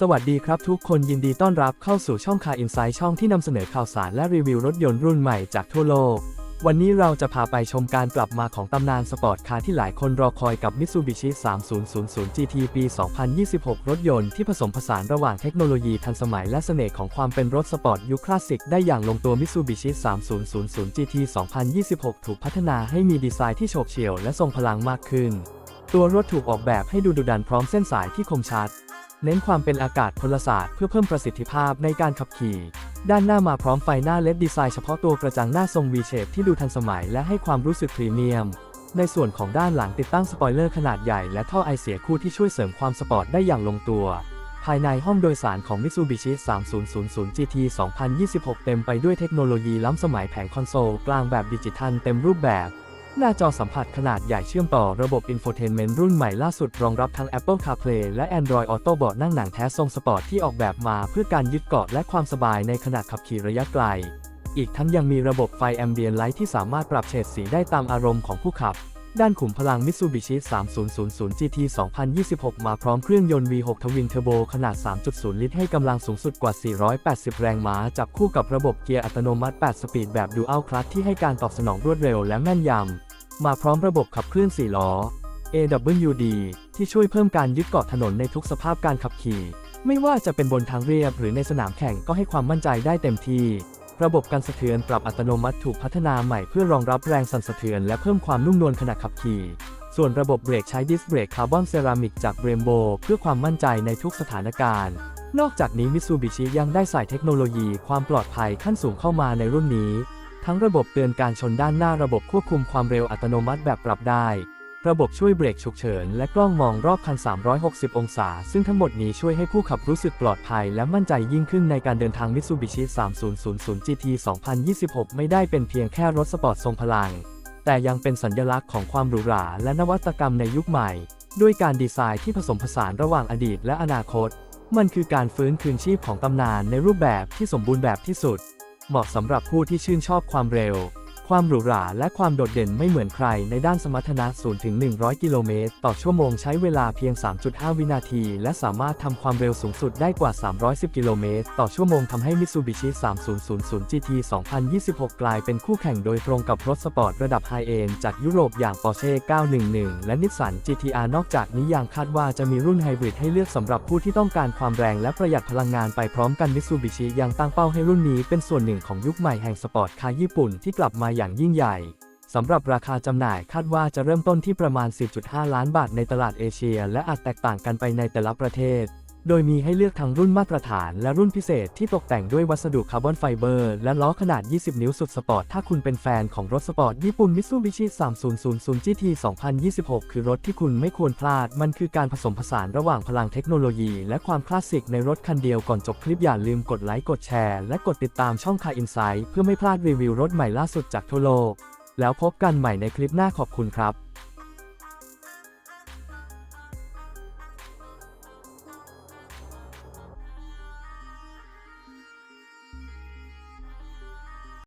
สวัสดีครับทุกคนยินดีต้อนรับเข้าสู่ช่องคาอินไซด์ช่องที่นำเสนอข่าวสารและรีวิวรถยนต์รุ่นใหม่จากทั่วโลก วันนี้เราจะพาไปชมการกลับมาของตำนานสปอร์ตคาร์ที่หลายคนรอคอยกับ Mitsubishi 3000 GT ปี 2026 รถยนต์ที่ผสมผสานระหว่างเทคโนโลยีทันสมัยและเสน่ห์ของความเป็นรถสปอร์ตยุคคลาสสิกได้อย่างลงตัว Mitsubishi 3000 GT 2026 ถูกพัฒนาให้มีดีไซน์ที่โฉบเฉี่ยวและทรงพลังมากขึ้น ตัวรถถูกออกแบบให้ดูดุดันพร้อมเส้นสายที่คมชัด เน้นความเป็นอากาศพลศาสตร์เพื่อเพิ่มประสิทธิภาพในการขับขี่ ด้านหน้ามาพร้อมไฟหน้าเลดดีไซน์เฉพาะตัวกระจังหน้าทรง V shape ที่ดูทันสมัยและให้ความรู้สึกพรีเมียม ในส่วนของด้านหลังติดตั้งสปอยเลอร์ขนาดใหญ่และท่อไอเสียคู่ที่ช่วยเสริมความสปอร์ตได้อย่างลงตัว ภายในห้องโดยสารของ Mitsubishi 3000 GT 2026 เต็มไปด้วยเทคโนโลยีล้ำสมัยแผงคอนโซลกลางแบบดิจิทัลเต็มรูปแบบ หน้าจอสัมผัสขนาดใหญ่เชื่อมต่อระบบ Infotainment รุ่นใหม่ล่าสุดรองรับทั้ง Apple CarPlay และ Android Auto เบาะนั่งหนังแท้ทรงสปอร์ตที่ออกแบบมาเพื่อการยึดเกาะและความสบายในขณะขับขี่ระยะไกล อีกทั้งยังมีระบบไฟแอมเบียนไลท์ที่สามารถปรับเฉดสีได้ตามอารมณ์ของผู้ขับ ด้านขุมพลัง Mitsubishi 3000 GT 2026 มาพร้อมเครื่องยนต์ V6 ทวินเทอร์โบขนาด 3.0 ลิตร ให้กำลังสูงสุดกว่า 480 แรงม้า จับคู่กับระบบเกียร์อัตโนมัติ 8 สปีดแบบ Dual Clutch ที่ให้การตอบสนองรวดเร็วและแม่นยำ มาพร้อมระบบขับเคลื่อน 4 ล้อ AWD ที่ช่วยเพิ่มการยึดเกาะถนนในทุกสภาพการขับขี่ ไม่ว่าจะเป็นบนทางเรียบหรือในสนามแข่งก็ให้ความมั่นใจได้เต็มที่ ระบบการสะเทือนปรับอัตโนมัติถูกพัฒนาใหม่เพื่อรองรับแรงสั่นสะเทือนและเพิ่มความนุ่มนวลขณะขับขี่ ส่วนระบบเบรกใช้ดิสเบรกคาร์บอนเซรามิกจากเบรมโบเพื่อความมั่นใจในทุกสถานการณ์ นอกจากนี้มิ t ซูบิชิยังได้ใส่เทคโนโลยีความปลอดภัยขั้นสูงเข้ามาในรุ่นนี้ ทั้งระบบเตือนการชนด้านหน้าระบบควบคุมความเร็วอัตโนมัติแบบปรับได้ ระบบช่วยเบรกฉุกเฉิน และกล้องมองรอบคัน 360 องศา ซึ่งทั้งหมดนี้ช่วยให้ผู้ขับรู้สึกปลอดภัย และมั่นใจยิ่งขึ้นในการเดินทาง Mitsubishi 3000 GT 2026 ไม่ได้เป็นเพียงแค่รถสปอร์ตทรงพลัง แต่ยังเป็นสัญลักษณ์ของความหรูหราและนวัตกรรมในยุคใหม่ ด้วยการดีไซน์ที่ผสมผสานระหว่างอดีตและอนาคต มันคือการฟื้นคืนชีพของตำนานในรูปแบบที่สมบูรณ์แบบที่สุด เหมาะสำหรับผู้ที่ชื่นชอบความเร็ว ความหรูหราและความโดดเด่นไม่เหมือนใครในด้านสมรรถนะ0ถึง100 กิโลเมตร ต่อชั่วโมงใช้เวลาเพียง 3.5 วินาที และสามารถทำความเร็วสูงสุดได้กว่า 310 กิโลเมตร ต่อชั่วโมงทำให้ Mitsubishi 3000 GT 2026 กลายเป็นคู่แข่งโดยตรงกับรถสปอร์ตระดับไฮเอนด์จากยุโรปอย่าง Porsche 911 และ Nissan GT-R นอกจากนี้ยังคาดว่าจะมีรุ่นไฮบริดให้เลือกสำหรับผู้ที่ต้องการความแรงและประหยัดพลังงานไปพร้อมกัน Mitsubishi ยังตั้งเป้าให้รุ่นนี้เป็นส่วนหนึ่งของยุคใหม่แห่งสปอร์ตคาร์ญี่ปุ่นที่กลับมาอย่างยิ่งใหญ่สำหรับราคาจำหน่ายคาดว่าจะเริ่มต้นที่ประมาณ 10.5 ล้านบาทในตลาดเอเชีย และอาจแตกต่างกันไปในแต่ละประเทศ โดยมีให้เลือกทั้งรุ่นมาตรฐานและรุ่นพิเศษที่ตกแต่งด้วยวัสดุคาร์บอนไฟเบอร์และล้อขนาด 20 นิ้วสุดสปอร์ต ถ้าคุณเป็นแฟนของรถสปอร์ตญี่ปุ่น Mitsubishi 3000 GT 2026 คือรถที่คุณไม่ควรพลาด มันคือการผสมผสานระหว่างพลังเทคโนโลยี และความคลาสสิกในรถคันเดียวก่อนจบคลิปอย่าลืมกดไลค์กดแชร์และกดติดตามช่องคาอินไซ h ์เพื่อไม่พลาดรีวิวรถใหม่ล่าสุดจากทั่วโลกแล้วพบกันใหม่ในคลิปหน้าขอบคุณครับ